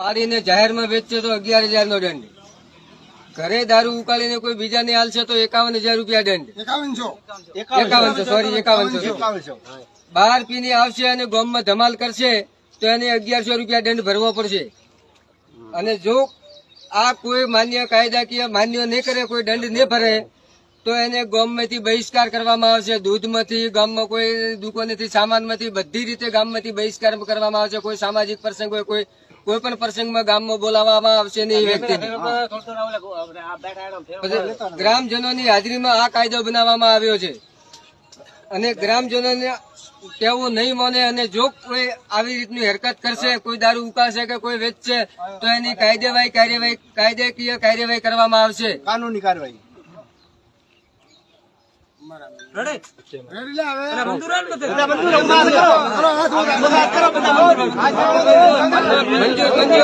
પાડીને જાહેરમાં વેચશે તો અગિયાર હજાર નો દંડ. ઘરે દારૂ ઉકાળીને કોઈ બીજાને હાલશે તો એકાવન હજાર રૂપિયા દંડ. એકાવનસો. એકાવનસો સોરી એકાવનસો એકાવનસો. બહાર પીને આવશે અને ગોમમાં ધમાલ કરશે તો એને અગિયારસો રૂપિયા દંડ ભરવો પડશે. અને જો આ કોઈ માન્ય કાયદાકીય માન્ય નહીં કરે કોઈ દંડ નહીં ભરે તો એને ગામમાંથી બહિષ્કાર કરવામાં આવશે. દૂધમાંથી ગામમાં કોઈ દુકાનેથી સામાનમાંથી બધી રીતે ગામમાંથી બહિષ્કાર કરવામાં આવશે. કોઈ સામાજિક પ્રસંગ હોય કોઈ કોઈ પણ પ્રસંગમાં ગામમાં બોલાવવામાં આવશે નહીં વ્યક્તિ ગ્રામજનોની હાજરીમાં આ કાયદો બનાવવામાં આવ્યો છે અને ગ્રામજનોને કેવું નહીં માને અને જો કોઈ આવી રીતની હરકત કરશે કોઈ દારૂ ઉકાશે કે કોઈ વેચશે તો એની કાયદેવાહી કાર્યવાહી કાયદેકીય કાર્યવાહી કરવામાં આવશે કાનૂની કાર્યવાહી રેડી લે હવે એટલે બંધુ રમવા દો. કરો, હાથ ઉગાડ, હાથ કરો બધા. મંજૂર મંજૂર